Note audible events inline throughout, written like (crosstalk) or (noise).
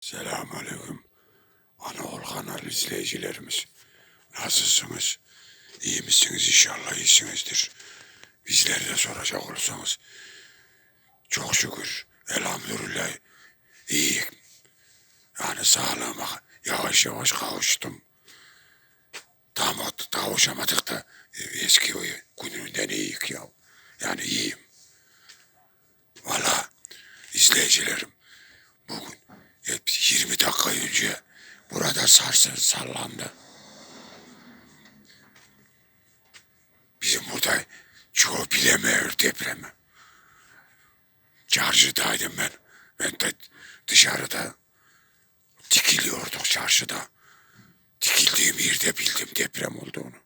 Selamünaleyküm. Anaol kanal izleyicilerimiz. Nasılsınız? İyi misiniz? İnşallah iyisinizdir. Bizleri de soracak olursanız. Çok şükür. Elhamdülillah. İyiyim. Yani sağlığıma yavaş yavaş kavuştum. Tam kavuşamadık da eski gününden iyiyik ya. Yani iyiyim. Valla izleyicilerim bugün hep 20 dakika önce burada sarsın sallandı. Bizim burada çoğu bilemiyor depremi. Çarşıdaydım ben. Ben de dışarıda dikiliyorduk çarşıda. Dikildiğim yerde bildim deprem olduğunu.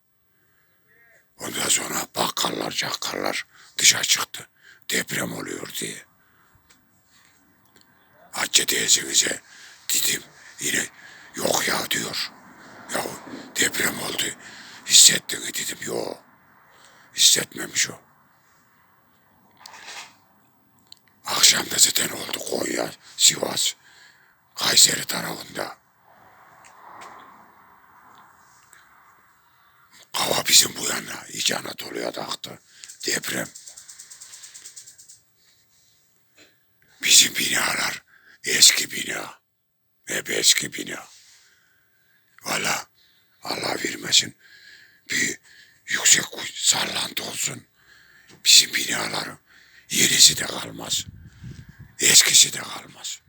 Ondan sonra bakkallar, cakkallar dışarı çıktı. Deprem oluyor diye. Hacı teyzemize dedim yine yok ya diyor. Ya deprem oldu. Hissettin mi dedim yok. Hissetmemiş o. Akşam da zaten oldu Konya, Sivas, Kayseri tarafında. Hava bizim bu yana, İç Anadolu'ya da aktı. Deprem. Bizim binalar eski bina. Hep eski bina. Valla Allah vermesin bir yüksek sallantı olsun. Bizim binaların yenisi de kalmaz. Eskisi de kalmaz.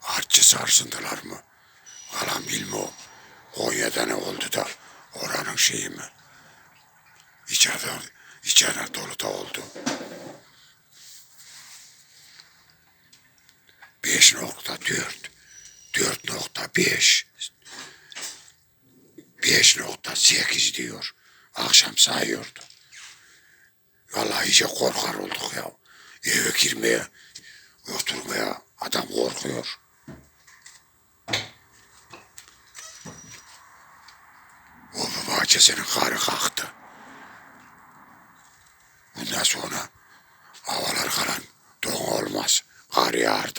Harççı sarsındılar mı? Falan bilmiyorum. Konya'da ne oldu da oranın şeyi mi? İç Anadolu, İç Anadolu'da oldu. 5.4 4.5 5.8 diyor. Akşam sayıyordu. Vallahi iyice korkar olduk ya. Eve girmeye, oturmaya adam korkuyor. O bahçesinin karı kalktı. Bundan sonra havalar kalan don olmaz. Kar yağar.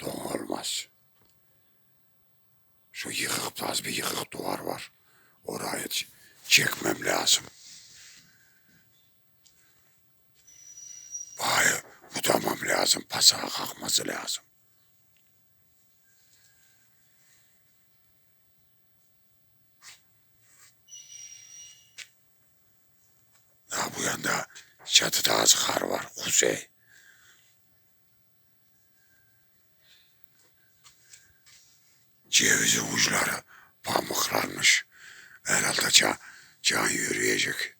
Don olmaz. Şu yıkık az bir yıkık duvar var. Orayı çekmem lazım. Bağı budamam lazım. Pasağa kalkması lazım. Ha bu yanda çatıda az kar var. Kuzey. Cevizin uçları pamuklanmış. Herhalde can, can yürüyecek.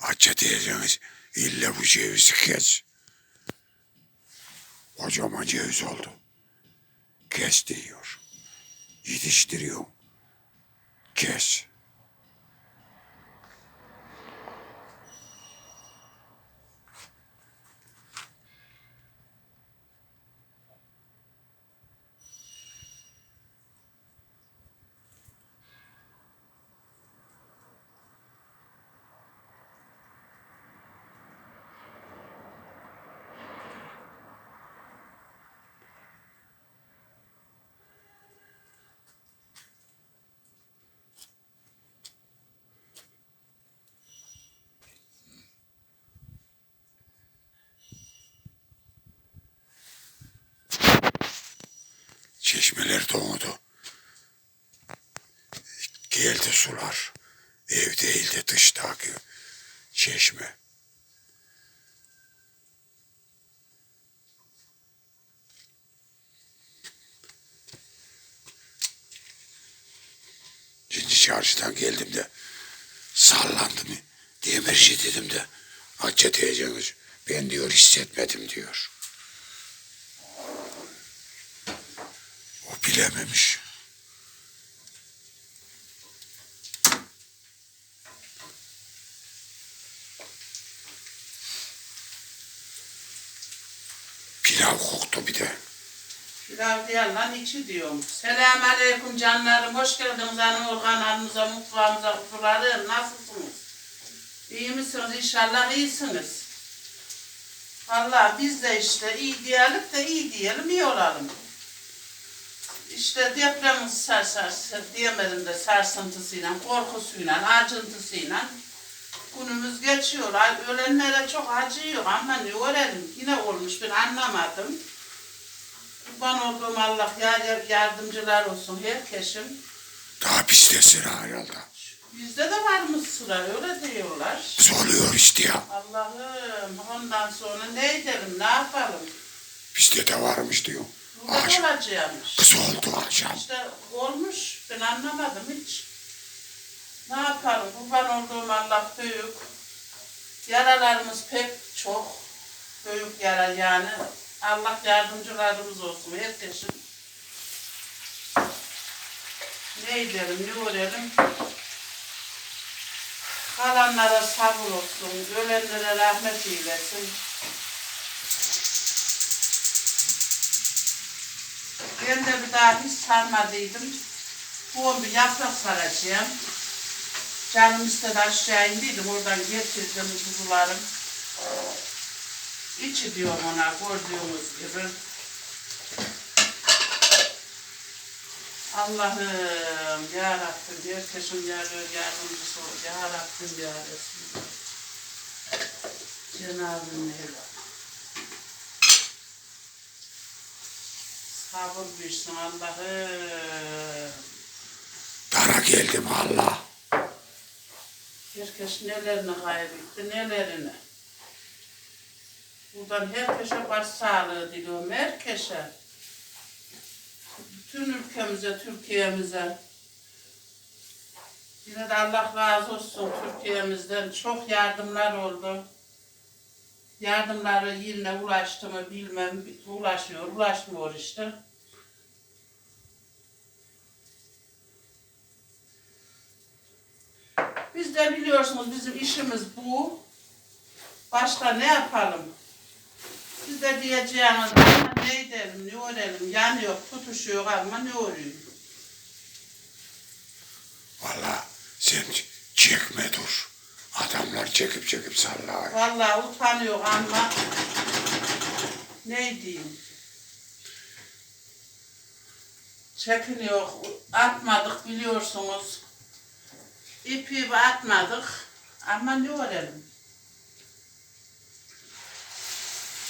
Açça diyeceğiniz illa bu cevizi kes. Kocaman ceviz oldu. Kes diyor. Yetiştiriyor. Kes. Çeşmeler donudu. Geldi sular. Ev değil de dıştaki çeşme. Cinci çarşıdan geldim de sallandı mı? Demirci dedim de Hacca diyeceğiniz ben diyor hissetmedim diyor. Bilememiş. Pilav koktu bir de. Pilav diyorlar içi diyorum. Selamun aleyküm canlarım. Hoş geldiniz Anadolu kanalımıza, mutfağımıza, kuzularım. Nasılsınız? İyi misiniz? İnşallah iyisiniz. Vallahi biz de işte iyi diyelim de iyi diyelim, iyi olalım. İşte depremin sar, sar, diyemedim de sarsıntısıyla, korkusuyla, acıntısıyla günümüz geçiyor. Ölenlere çok acıyor ama ne ölelim yine olmuş ben anlamadım. Kurban olduğum Allah yar, yardımcılar olsun herkesin. Daha bizde sıra herhalde. Bizde de varmış sıra öyle diyorlar. Biz oluyor işte ya. Allah'ım ondan sonra ne edelim ne yapalım? Bizde de varmış diyor. Burada Akşam. olacakmış. Kız oldu akşam. İşte olmuş ben anlamadım hiç. Ne yapalım kurban olduğum Allah büyük. Yaralarımız pek çok. Büyük yara yani. Allah yardımcılarımız olsun herkesin. Ne edelim ne ölelim. Kalanlara sabır olsun. Ölenlere rahmet eylesin. Ben de bir daha hiç sarmadıydım. Bu bir yaprak saracağım. Canım istedi aşağı indiydim. Oradan getirdim kuzularım. İçi diyorum ona gördüğünüz gibi. Allah'ım ya Rabbim herkesin yarıyor yardımcısı ol. Ya Rabbim. Cenab-ı Mevla. Sabır versin Allah'ım. Dara geldim Allah. Herkes nelerini kaybetti, nelerini. Buradan herkese baş sağlığı diliyorum, herkese. Bütün ülkemize, Türkiye'mize. Yine de Allah razı olsun Türkiye'mizden. Çok yardımlar oldu. Yardımları yerine ulaştı mı bilmem, ulaşıyor, ulaşmıyor işte. Biz de biliyorsunuz bizim işimiz bu. Başka ne yapalım? Biz de diyeceğimiz ne edelim, ne örelim, yanıyor, tutuşuyor ama ne öreyim? Valla sen çekme dur. Adamlar çekip çekip sallar. Vallahi utanıyor ama ne diyeyim? Çekiniyor, atmadık biliyorsunuz. İpi atmadık ama ne örelim?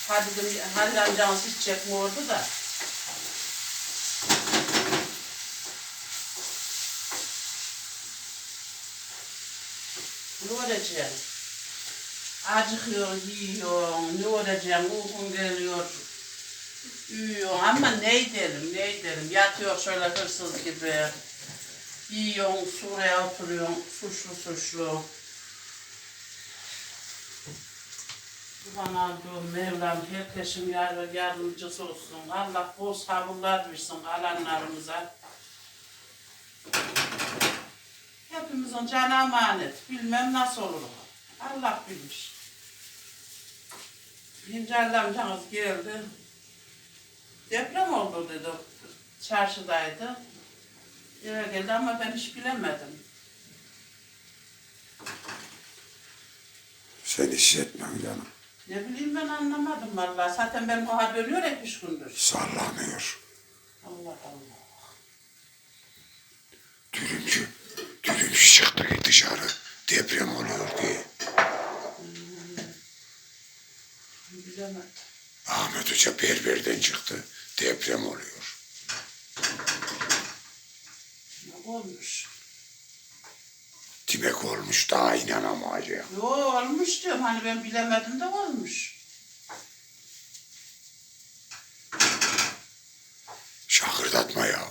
Hadi Halil amcamız hiç çekmiyordu da. Olacak? Acıkıyor, yiyor, ne olacak, uykun geliyor, uyuyor ama ne edelim, ne edelim, yatıyor şöyle hırsız gibi, yiyorsun, suraya oturuyorsun, suçlu suçlu. Kurban olduğum Mevlam herkesin yar ve yardımcısı olsun. Allah bol sabırlar versin alanlarımıza. Hepimizin canı emanet. Bilmem nasıl olur. Allah bilir. Birinci amcamız geldi. Deprem oldu dedi. Çarşıdaydı. Eve geldi ama ben hiç bilemedim. Sen hissetmen canım. Ne bileyim ben anlamadım vallahi. Zaten benim kafa dönüyor hep üç gündür. Sallanıyor. Allah Allah. Dürümcü. Dürümcü çıktı ki dışarı. Deprem oluyor diye. Bilemedim. Ahmet Hoca berberden çıktı. Deprem oluyor. Ne olmuş? Demek olmuş daha inanamayacağım. Yo olmuş diyorum hani ben bilemedim de olmuş. Şakırdatma ya.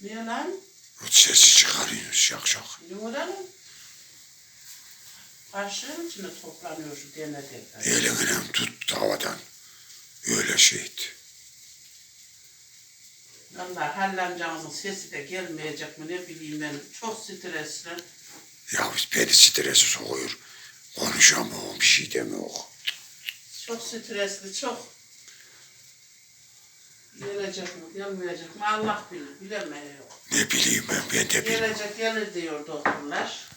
Niye lan? Sesi çıkarıyorsun şak şak. Ne oranın? Kaşığın içine toplanıyor dene dene. Elinden tut havadan. Öyle şeydi. Vallahi Halil amcamızın sesi de gelmeyecek mi ne bileyim ben. Çok stresli. Ya beni strese sokuyor. Konuşamıyorum bir şey demiyor. Çok stresli çok. Gelecek mi, gelmeyecek mi Allah bilir, bilemiyor. Ne bileyim ben ben de bilmem. Gelecek gelir diyor doktorlar.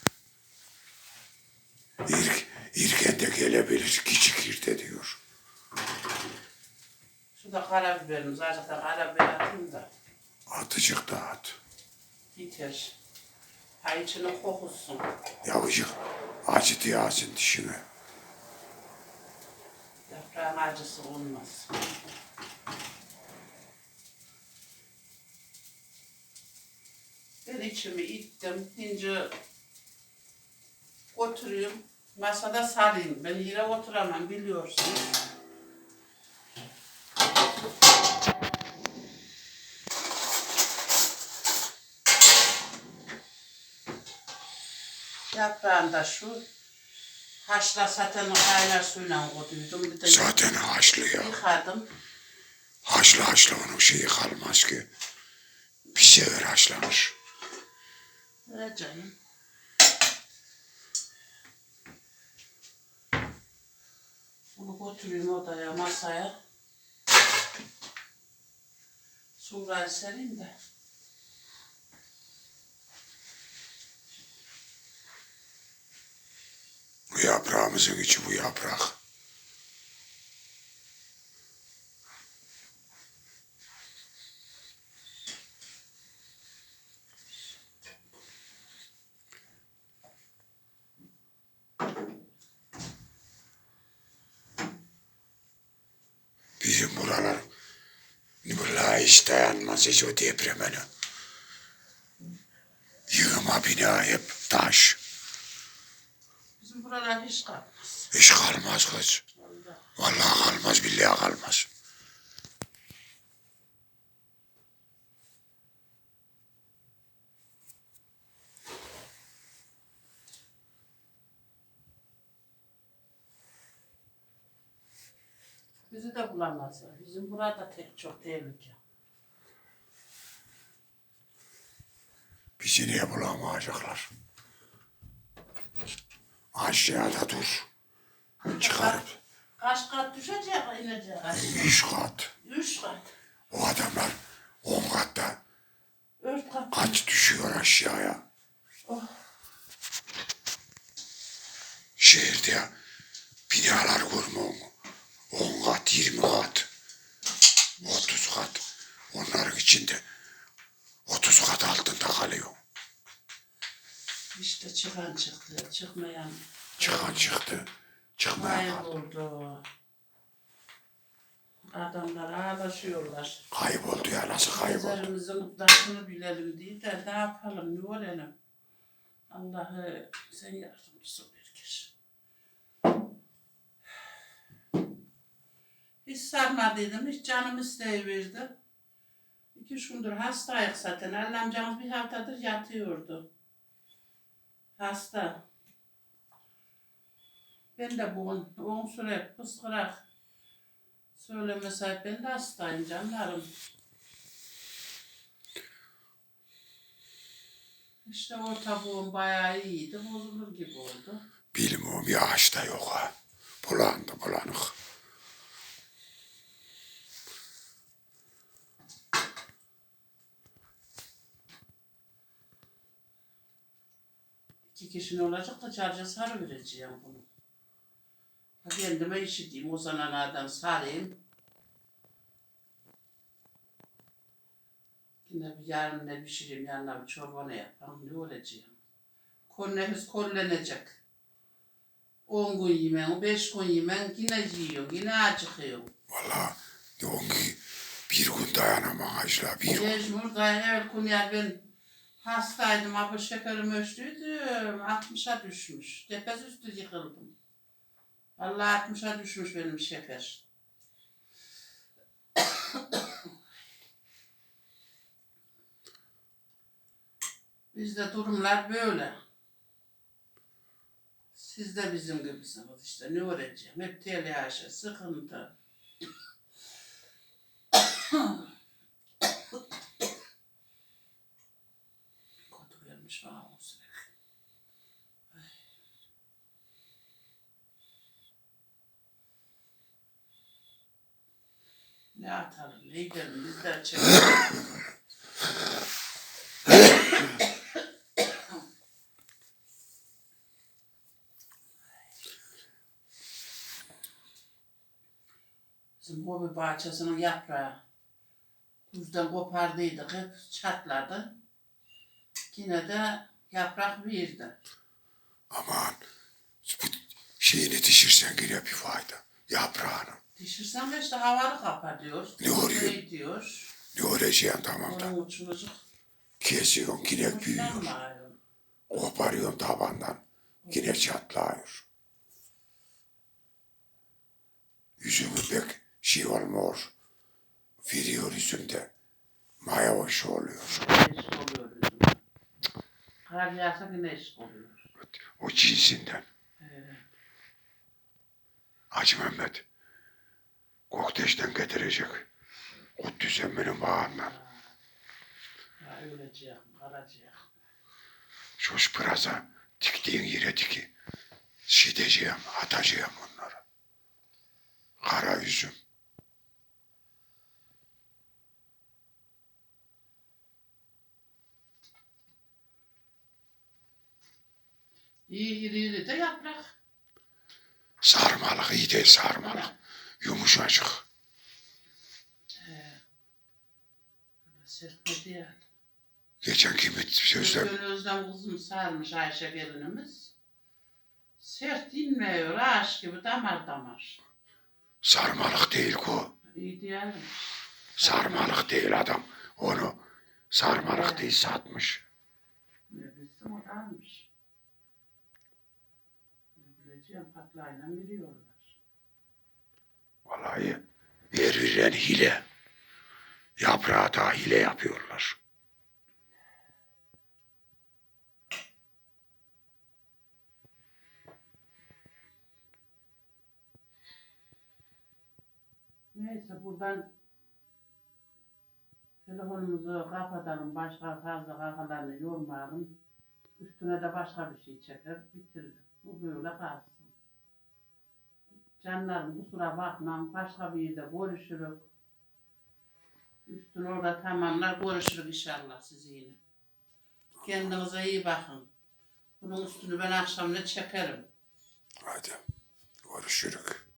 İrk, irken de gelebilir. Gecikir diyor. Şurada karabiberimiz, azıcık da karabiber atayım da Atıcık da at. biter. Ha içine kokusun. Yavuşuk acıtı yazın dişine. Yaprağın acısı olmaz. Ben içimi ittim. Şimdi oturuyorum. Masada sarayım. Ben yere oturamam biliyorsunuz. Yaprağını da şu haşla satanı kaynar suyla koyduydum. Bir de Zaten haşlı ya. yıkadım. Haşlı haşlı onun şeyi kalmaz ki. Bir sefer haşlanır. Evet canım. Bunu götüreyim odaya, masaya. Suğrayı sereyim de. Bu yaprağımızın içi bu yaprak. Bizim buralar Vallahi hiç dayanmaz hiç o depremene. Yığma bina hep taş. Bizim buralar hiç kalmaz. Hiç kalmaz kız. Vallahi. Kalmaz billahi kalmaz. Bizi de bulamazlar. Bizim burada tek çok tehlike. Bizi niye bulamayacaklar? Aşağıda dur. Çıkarıp Kaç kat düşecek, inecek. üç kat. Üç kat. O adamlar on katta Dört kat. kaç düşüyor aşağıya. Oh. Şehirde binalar görmüyor mu? On kat, yirmi kat, otuz kat. Onların içinde otuz kat altında kalıyor. İşte çıkan çıktı, çıkmayan Çıkan çıktı, çıkmayan kayboldu. Adamlar ağlaşıyorlar. Kayboldu ya nasıl kayboldu? Üzerimizin taşını bilelim diye de ne yapalım, ne öğrenelim. Allah'ı sen yardımcısı ol herkes. Hiç sarmadıydım, hiç canım isteyiverdi. İki üç gündür hastayız zaten. Ali amcamız bir haftadır yatıyordu. Hasta. Ben de bugün on süre pıskırak söylemeseydim ben de hastayım canlarım. İşte o tabuğum bayağı iyiydi. Bozulur gibi oldu. Bilmiyorum yağış da yok ha. Bulandı bulanık. İki kişinin olacak da çarca sarı vereceğim bunu. Ha kendime işiteyim. O zanalardan sarayım. Yine bir yarın ne pişireyim yanına bir çorba ne yapalım ne olacağım. Kornemiz kollenecek. 10 gün yemen, 5 gün yemen yine yiyor, yine acıkıyor. Valla on gün bir gün dayanamam hacılar bir gün. Mecbur da evvel gün ya ben hastaydım, abi şekerim ölçtüydüm, 60'a düşmüş. Tepez üstü yıkıldım. Vallahi 60'a düşmüş benim şeker. (coughs) Bizde durumlar böyle. Siz de bizim gibisiniz işte ne öğreteceğim. Hep telaşı, sıkıntı. (coughs) (coughs) Ay. Ne atalım, ne gidelim, biz de çekelim. Bizim hobi bahçesinin yaprağı. Kuzdan kopardıydık, hep çatladı. Yine de yaprak verdi. Aman bu şeyini dişirsen yine bir fayda. Yaprağını. Düşürsen de işte havalı kapatıyor. Ne oluyor? Ne diyor? Ne olacaksın tamam da. Onun uçurucuk. Kesiyorsun yine büyüyor. Koparıyorsun tabandan. Yine çatlıyor. Yüzümü pek şey olmuyor. Veriyor yüzünde. Maya hoş oluyor. Güneş oluyor. Kar yağsa güneş oluyor. O cinsinden. Ee, Hacı Mehmet. Kokteşten getirecek. Kudüs benim bağından. ya öleceğim, kalacağım. Şu pıraza diktiğin yere diki. Şideceğim, atacağım onları. Kara yüzüm. İyi iri iri de yaprak. Sarmalık iyi değil sarmalık. Yumuşacık. Ee, serpme değil. Geçen kimi sözler Bugün Özlem kızım sarmış Ayşe gelinimiz. Sert inmiyor, ağaç gibi damar damar. sarmalık değil ko. İyi diyelim. Sarmalık değil adam. Onu sarmalık değil satmış. Ne bilsin o da almış. Ne bileceğim patlayla veriyorlar. Vallahi verilen hile. Yaprağı da hile yapıyorlar. Neyse buradan telefonumuzu kapatalım. Başka fazla kafalarını yormayalım. Üstüne de başka bir şey çeker. Bitirdik. Bu böyle kalsın. Canlarım kusura bakmam. Başka bir yerde görüşürük. Üstünü orada tamamlar. Görüşürük inşallah sizinle. Kendinize iyi bakın. Bunun üstünü ben akşam ne çekerim. Hadi görüşürük.